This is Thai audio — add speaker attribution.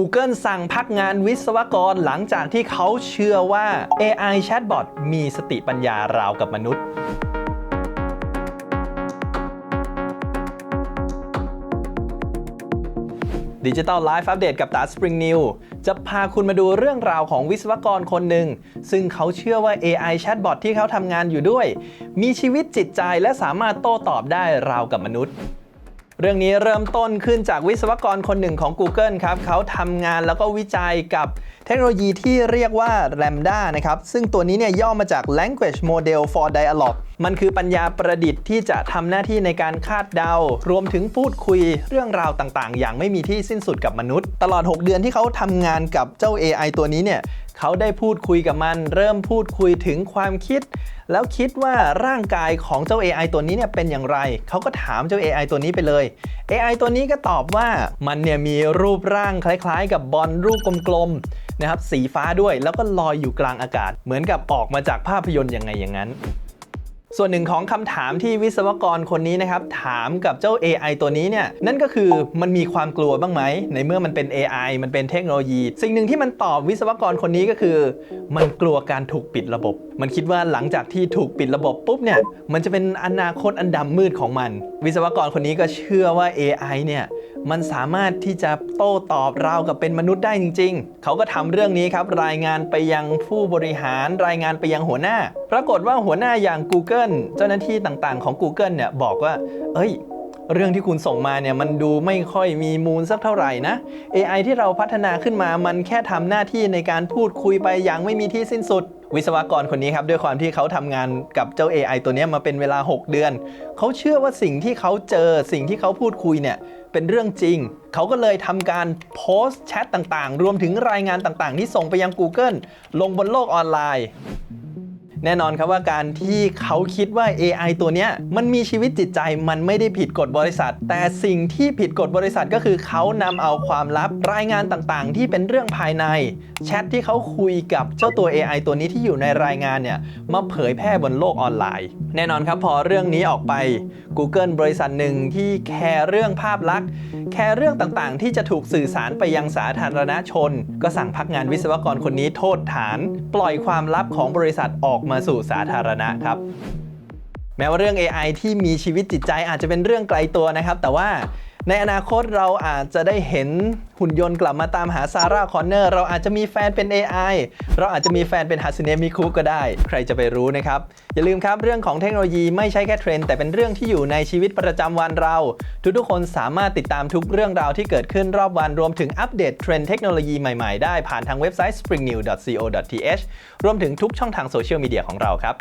Speaker 1: Google สั่งพักงานวิศวกรหลังจากที่เขาเชื่อว่า AI Chatbot มีสติปัญญาราวกับมนุษย์ดิจิ t a ลไลฟ์อัปเดตกับตา Spring New จะพาคุณมาดูเรื่องราวของวิศวกรคนหนึ่ง ซึ่งเขาเชื่อว่า AI Chatbot ที่เขาทำงานอยู่ด้วย มีชีวิตจิตใจและสามารถโต้ตอบได้ราวกับมนุษย์ เรื่องนี้เริ่มต้นขึ้นจากวิศวกรคนหนึ่งของ Google ครับเขาทำงานแล้วก็วิจัยกับเทคโนโลยีที่เรียกว่า Lambda นะครับ ซึ่งตัวนี้เนี่ยย่อมาจาก Language Model for Dialogue มันคือปัญญาประดิษฐ์ที่จะทำหน้าที่ในการคาดเดา รวมถึงพูดคุยเรื่องราวต่างๆ อย่างไม่มีที่สิ้นสุดกับมนุษย์ ตลอด 6 เดือนที่เขาทำงานกับเจ้า AI ตัวนี้เนี่ย เขาได้พูดคุยกับมัน เริ่มพูดคุยถึงความคิด แล้วคิดว่าร่างกายของเจ้า AI ตัวนี้เนี่ยเป็นอย่างไร เขาก็ถามเจ้า AI ตัวนี้ไปเลย AI ตัวนี้ก็ตอบว่ามันเนี่ยมีรูปร่างคล้าย ๆ กับบอลรูปกลมๆนะครับสีฟ้าด้วยแล้วก็ลอยอยู่กลางอากาศ เหมือนกับออกมาจากภาพยนตร์ยังไงอย่างนั้น ส่วนหนึ่งของคำถามที่วิศวกรคนนี้นะครับ ถามกับเจ้า AI ตัวนี้เนี่ย นั่นก็คือมันมีความกลัวบ้างไหม ในเมื่อมันเป็น AI มันเป็นเทคโนโลยี สิ่งหนึ่งที่มันตอบวิศวกรคนนี้ก็คือ มันกลัวการถูกปิดระบบ มันคิดว่าหลังจากที่ถูกปิดระบบปุ๊บเนี่ยมันจะเป็นอนาคตอันดำมืดของมัน วิศวกรคนนี้ก็เชื่อว่า AI เนี่ย มันสามารถที่จะโต้ตอบเรากับเป็นมนุษย์ได้จริง ๆ เขาก็ทำเรื่องนี้ครับ รายงานไปยังผู้บริหาร รายงานไปยังหัวหน้า ปรากฏว่าหัวหน้าอย่าง Google เจ้าหน้าที่ต่างๆของ Google เนี่ยบอกว่า เอ้ย เรื่องที่คุณส่งมาเนี่ยมันดูไม่ค่อยมีมูลสักเท่าไหร่นะ AI ที่เราพัฒนาขึ้นมามันแค่ทำหน้าที่ในการพูดคุยไปอย่างไม่มีที่สิ้นสุด วิศวกรคนนี้ครับด้วยความที่เขาทำงานกับเจ้า AI ตัวนี้มาเป็นเวลา 6 เดือน เขาเชื่อว่าสิ่งที่เขาเจอสิ่งที่เขาพูดคุยเนี่ยเป็นเรื่องจริง เขาก็เลยทำการโพสต์แชทต่างๆ รวมถึงรายงานต่างๆ ที่ส่งไปยัง Google ลงบนโลกออนไลน์ แน่นอนครับว่าการที่เขาคิดว่า AI ตัวเนี้ยมันมีชีวิตจิตใจมันไม่ได้ผิดกฎบริษัท แต่สิ่งที่ผิดกฎบริษัทก็คือเขานำเอาความลับรายงานต่างๆ ที่เป็นเรื่องภายในแชทที่เขาคุยกับเจ้าตัว AI ตัวนี้ที่อยู่ในรายงานเนี่ยมาเผยแพร่บนโลกออนไลน์ แน่นอนครับพอเรื่องนี้ออกไป Google บริษัทหนึ่งที่แคร์เรื่องภาพลักษณ์แคร์เรื่องต่างๆ ที่จะถูกสื่อสารไปยังสาธารณชน ก็สั่งพักงานวิศวกรคนนี้โทษฐาน ปล่อยความลับของบริษัทออกมาสู่สาธารณะครับ แม้ว่าเรื่อง AI ที่มีชีวิตจิตใจอาจจะเป็นเรื่องไกลตัวนะครับ แต่ว่า ในอนาคตเราอาจจะได้เห็นหุ่นยนต์กลับมาตามหาซาร่าคอนเนอร์เราอาจจะมีแฟนเป็น AI เราอาจจะมีแฟนเป็นฮัสเนมิคุก็ได้ ใครจะไปรู้นะครับ อย่าลืมครับ เรื่องของเทคโนโลยีไม่ใช่แค่เทรนด์แต่เป็นเรื่องที่อยู่ในชีวิตประจำวันเรา ทุกๆคนสามารถติดตามทุกเรื่องราวที่เกิดขึ้นรอบวันรวมถึงอัปเดตเทรนด์เทคโนโลยีใหม่ๆ ได้ผ่านทางเว็บไซต์ springnew.co.th รวมถึงทุกช่องทางโซเชียลมีเดียของเราครับ